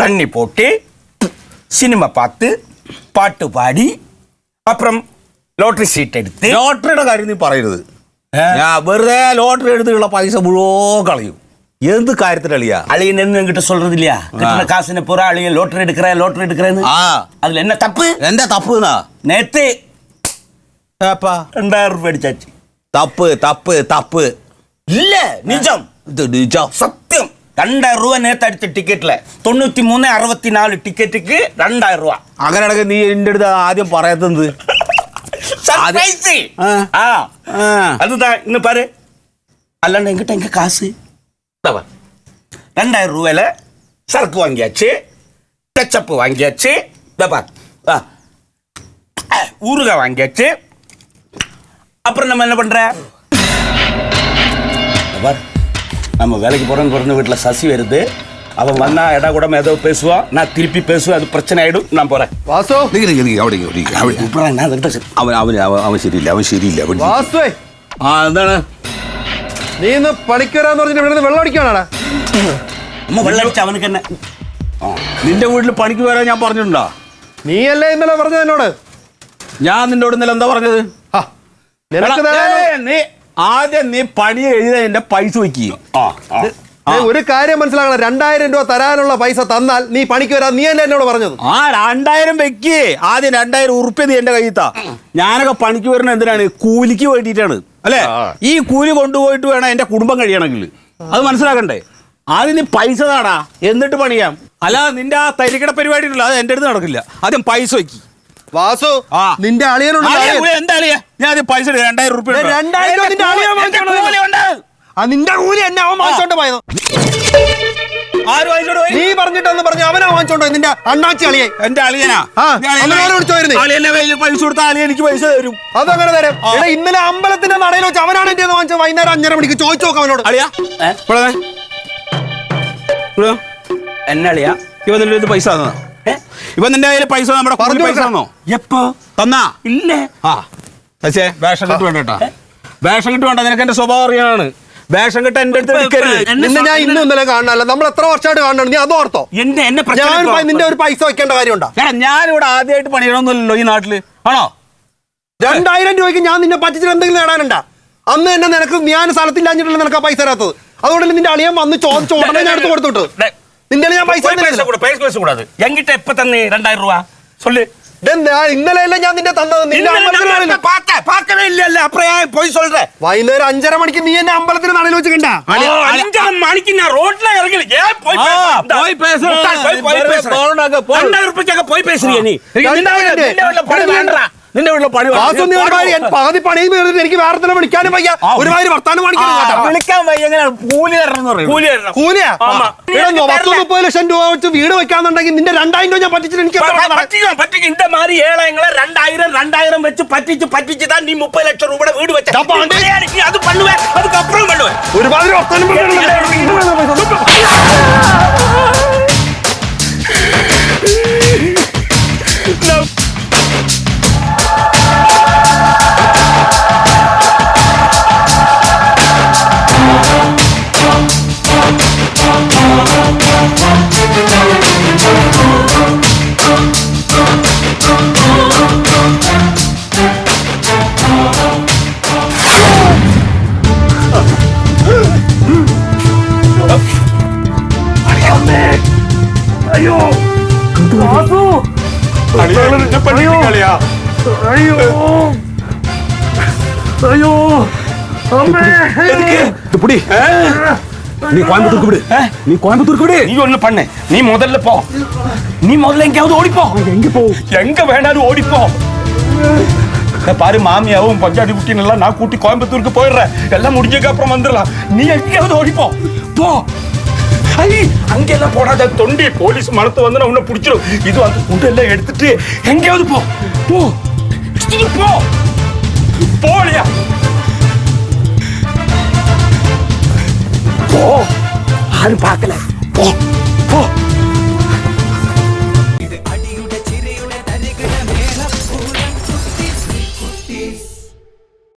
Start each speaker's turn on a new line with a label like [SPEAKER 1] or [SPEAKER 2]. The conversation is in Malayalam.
[SPEAKER 1] தண்ணி போட்டு சினிமா பார்த்து പാട്ട് പാടി. അപ്പുറം ലോട്ടറി സീറ്റ് എടുത്ത്.
[SPEAKER 2] ലോട്ടറിയുടെ കാര്യം നീ പറയരുത്. ഞാൻ വെറുതെ ലോട്ടറി എടുത്തിട്ടുള്ള പൈസ മുഴുവൻ കളയും. എന്ത് കാര്യത്തിലളിയാ
[SPEAKER 1] அழியன் என்ன என்கிட்ட சொல்றது இல்லையா கட்டின காசுன பூரா அழியன் லோட்டரி எடுக்கிறேன் லோட்டரி எடுக்கிறேன்னு
[SPEAKER 2] ആ
[SPEAKER 1] அதுல என்ன தப்பு
[SPEAKER 2] എന്റെ തപ്പ് എന്നാ
[SPEAKER 1] நேத்து
[SPEAKER 2] ഏപ്പാ
[SPEAKER 1] ரெண்டாயிரம் ரூபாய் அடிச்சாச்சு
[SPEAKER 2] തപ്പ് തപ്പ് തപ്പ്
[SPEAKER 1] இல்ல நிஜம்
[SPEAKER 2] ഇത് നിജം.
[SPEAKER 1] சத்தியம் ரெண்டாயிரம் ரூபாய் நேத்து அடிச்ச டிக்கெட்ல தொண்ணூத்தி மூணு அறுபத்தி நாலு டிக்கெட்டுக்கு ரெண்டாயிரம் ரூபாய்
[SPEAKER 2] അങ്ങനെയാണെങ്കിൽ നീ എന്റെ അടുത്ത് ആദ്യം പറയാത്തത്
[SPEAKER 1] சர்ப்ரைஸ்
[SPEAKER 2] ஆ.
[SPEAKER 1] ஆ
[SPEAKER 2] ആ.
[SPEAKER 1] அதுதான் இன்னும் பாரு அல்லண்ணா எங்கிட்ட எங்க காசு தவறு. ரெண்டாயிரம் ரூபாயில் சரக்கு வாங்கியாச்சு டச்சப்பு வாங்கியாச்சு தப்பா ஊறுகாய் வாங்கியாச்சு. அப்புறம் நம்ம என்ன பண்ணுற நம்ம வேலைக்கு போகிறோன்னு பிறந்த வீட்டில் சசி வருது. அவன் வந்தா இடம் கூட ஏதோ பேசுவான். நான் திருப்பி பேசுவேன் அது பிரச்சனை ஆயிடும். நான் போறேன். வாசோ. நீங்க அப்படி
[SPEAKER 2] நீங்க அவடி அவடி அவன் அவன் அவன் அவன் சரியில்லை அவன்
[SPEAKER 3] சரியில்லை
[SPEAKER 2] அவன் அதானே?
[SPEAKER 3] നീ ഇന്ന് പണിക്കരാന്ന് പറഞ്ഞിട്ട് ഇവിടെ നിന്ന് വെള്ളം അടിക്കാനാടാ
[SPEAKER 1] അമ്മ വെള്ളം അടിച്ച അവനക്ക് തന്നെ
[SPEAKER 2] നിന്റെ വീട്ടിൽ പണിക്ക് വരാൻ ഞാൻ പറഞ്ഞിട്ടുണ്ടോ?
[SPEAKER 3] നീയല്ലേ ഇന്നലെ പറഞ്ഞത് എന്നോട്?
[SPEAKER 2] ഞാൻ നിന്നോട് ഇന്നലെ എന്താ പറഞ്ഞത്?
[SPEAKER 3] നിനക്ക്
[SPEAKER 2] എടാ, നീ ആദ്യം നീ പണി എഴുതാൻ എന്റെ പൈസ വയ്ക്കുക
[SPEAKER 3] ഒരു കാര്യം മനസ്സിലാക്കണം. രണ്ടായിരം രൂപ തരാനുള്ള പൈസ തന്നാൽ നീ പണിക്ക് വരാൻ നീ അല്ലേ എന്നോട് പറഞ്ഞത്?
[SPEAKER 2] ആ രണ്ടായിരം വെക്ക് ആദ്യം രണ്ടായിരം ഉറുപ്പ്യ നീ എന്റെ കയ്യിൽ താ ഞാനൊക്കെ പണിക്ക് വരുന്ന എന്തിനാണ്? കൂലിക്ക് വേണ്ടിയിട്ടാണ്. അല്ലേ? ഈ കൂലി കൊണ്ടുപോയിട്ട് വേണം എന്റെ കുടുംബം കഴിയണമെങ്കിൽ. അത് മനസ്സിലാക്കണ്ടേ? ആദ്യം നീ പൈസ താടാ എന്നിട്ട് പണിയാം. അല്ല നിന്റെ ആ തരികിട പരിപാടി ഉണ്ടല്ലോ അത് എന്റെ അടുത്ത് നടക്കില്ല. ആദ്യം പൈസ വയ്ക്കി.
[SPEAKER 3] വാസു
[SPEAKER 2] ആ.
[SPEAKER 3] നിന്റെ അളിയനോട്
[SPEAKER 2] ആദ്യം കൂലി എന്താ അളിയാ? ഞാൻ ആദ്യം പൈസ എടുക്കാം, രണ്ടായിരം റുപ്യ
[SPEAKER 3] ഏ, രണ്ടായിരം നിന്റെ അളിയൻ
[SPEAKER 2] കൂലി- എന്റെ
[SPEAKER 3] വാങ്ങിച്ചോണ്ട്
[SPEAKER 2] ഉണ്ട്.
[SPEAKER 3] ആ നിന്റെ കൂലി എന്നെ അവൻ വാങ്ങിച്ചോണ്ട് പോയത്.
[SPEAKER 2] ആര് വാങ്ങിച്ചോണ്ട് പോയി?
[SPEAKER 3] നീ പറഞ്ഞിട്ടെന്ന് പറഞ്ഞു അവനാ വാങ്ങിച്ചോണ്ടോ നിന്റെ അണ്ണാച്ചി അളിയെ.
[SPEAKER 2] എന്റെ അളിയനാ?
[SPEAKER 3] ആ,
[SPEAKER 2] ഞാൻ അളിയനെ-
[SPEAKER 3] അമ്മയോട് വിളിച്ച് പോയിരുന്നേ.
[SPEAKER 2] അളിയനെ കയ്യിൽ പൈസ കൊടുത്ത അളിയൻ എനിക്ക് പൈസ തരും.
[SPEAKER 3] അതങ്ങനെ തരാം. എടാ ഇന്നലെ അമ്പലത്തിന്റെ നടയിൽ വെച്ച് അവനാണ് എന്റെ വാങ്ങിച്ചത്. വൈകുന്നേരം അഞ്ചര മണിക്ക് ചോദിച്ചു നോക്കാം അവനോട്.
[SPEAKER 2] അളിയാ?
[SPEAKER 1] ഏ?
[SPEAKER 2] ഇവിടെ വേ. ഇവിടെ വാ.
[SPEAKER 1] എന്നളിയാ
[SPEAKER 2] ഇവൻ നിന്റെ കയ്യിൽ പൈസ തന്നോ
[SPEAKER 1] ഏ?
[SPEAKER 2] ഇവൻ നിന്റെ കയ്യിൽ പൈസ നമ്മുടെ
[SPEAKER 3] പറഞ്ഞു
[SPEAKER 2] പൈസ
[SPEAKER 3] കൊടുക്കണം.
[SPEAKER 2] തന്നോ
[SPEAKER 1] എപ്പോ?
[SPEAKER 2] തന്നാ?
[SPEAKER 1] ഇല്ല?
[SPEAKER 2] ആ. പക്ഷേ വേഷം കെട്ട് വേണ്ട കേട്ടാ വേഷം കെട്ട് വേണ്ട. നിനക്ക് എന്റെ സ്വഭാവം അറിയാനാണ്. വേഷം കെട്ട് എന്റെ അടുത്ത് എടുക്കരുത്
[SPEAKER 3] നിന്നെ ഞാൻ ഇന്നും ഇന്നലെ കാണാനല്ല നമ്മൾ എത്ര വർഷമായിട്ട് കാണണം നീ അത് ഓർത്തോ?
[SPEAKER 1] എന്റെ എന്നെ പ്രശ്നം
[SPEAKER 3] ഞാൻ നിന്റെ ഒരു പൈസ വെക്കേണ്ട കാര്യമുണ്ടോ?
[SPEAKER 2] ഞാനിവിടെ ആദ്യമായിട്ട് പണിയണമെന്നില്ലല്ലോ ഈ നാട്ടിൽ. ആണോ?
[SPEAKER 3] രണ്ടായിരം രൂപയ്ക്ക് ഞാൻ നിന്നെ പറ്റിച്ചിട്ട് എന്തെങ്കിലും നേടാനുണ്ടാ? അന്ന് തന്നെ നിനക്ക് ഞാൻ സ്ഥലത്തില്ലാഞ്ഞിട്ടല്ല നിനക്ക് ആ പൈസ തരാത്തത്. അതുകൊണ്ട് നിന്റെ അളിയൻ വന്ന് ചോദിച്ചു ഉടനെ ഞാൻ എടുത്ത് കൊടുത്തു ഇന്നലെയല്ലേ ഞാൻ നിന്റെ തന്നത്?
[SPEAKER 1] പോയി സൊല്ലേ
[SPEAKER 3] വൈകുന്നേരം അഞ്ചര മണിക്ക് നീ എന്നെ അമ്പലത്തിന് നടയിൽ വെച്ച് കണ്ട
[SPEAKER 1] അഞ്ചര മണിക്ക് ഞാൻ റോട്ടിലെ
[SPEAKER 2] ഇറങ്ങി.
[SPEAKER 1] പോയി പോയി
[SPEAKER 2] പോയി പോയി
[SPEAKER 1] പോയി. പോയി പോയി
[SPEAKER 2] പോയി
[SPEAKER 1] പോയി
[SPEAKER 2] പോയി പോയി
[SPEAKER 1] പോയി പോയി പോയി പോയി പോയി
[SPEAKER 3] പോയി
[SPEAKER 1] നിന്റെ വീട്ടിലെ പണി
[SPEAKER 3] പകുതി പണിയും തീർന്നിട്ട് എനിക്ക് വേറെ തന്നെ വിളിക്കാനും വയ്യ. ഒരുമാതിരി വർത്താനം
[SPEAKER 2] വിളിക്കാൻ കൂലി തരണം
[SPEAKER 1] കൂലി
[SPEAKER 3] പത്ത് മുപ്പത് ലക്ഷം രൂപ വെച്ച് വീട് വെക്കാന്നുണ്ടെങ്കിൽ നിന്റെ രണ്ടായിരം രൂപ ഞാൻ പറ്റിച്ചിട്ട് എനിക്ക്
[SPEAKER 1] എന്റെ മാറി ഏളങ്ങളെ രണ്ടായിരം രണ്ടായിരം വെച്ച് പറ്റിച്ച് പറ്റിച്ച് താൻ നീ മുപ്പത് ലക്ഷം രൂപയുടെ വീട്
[SPEAKER 3] വെച്ചു. അത്
[SPEAKER 1] പള്ളുവേ അത് അപ്പുറം പള്ളുവേ ഒരുപാട് വർത്താനം
[SPEAKER 3] பண்ணிட்டாளியா ஐயோ
[SPEAKER 2] ஐயோ இப்படி நீ கோயம்புத்தூருக்கு விடு நீ கோயம்புத்தூருக்கு விடு
[SPEAKER 1] நீ ஒண்ணு பண்ண நீ முதல்ல போ நீ முதல்ல எங்கேயாவது ஓடிப்போ
[SPEAKER 2] எங்க போ
[SPEAKER 1] எங்க வேணாலும் ஓடிப்போ பாரு மாமியாவும் பஞ்சாதி குட்டின்னு எல்லாம் நான் கூட்டி கோயம்புத்தூருக்கு போயிடுறேன் எல்லாம் முடிஞ்சதுக்கு அப்புறம் வந்துடலாம் நீ எங்கேயாவது ஓடிப்போ போ ஐ அங்கெல்லாம் போடாத தொண்டி. போலீஸ் மனத்தை வந்து நான் உன்னை பிடிச்சிரும். இது அந்த குண்டெல்லாம் எடுத்துட்டு எங்கேயாவது போ. போ. போ. போலியா போ. யாரும் பார்க்கல. போ.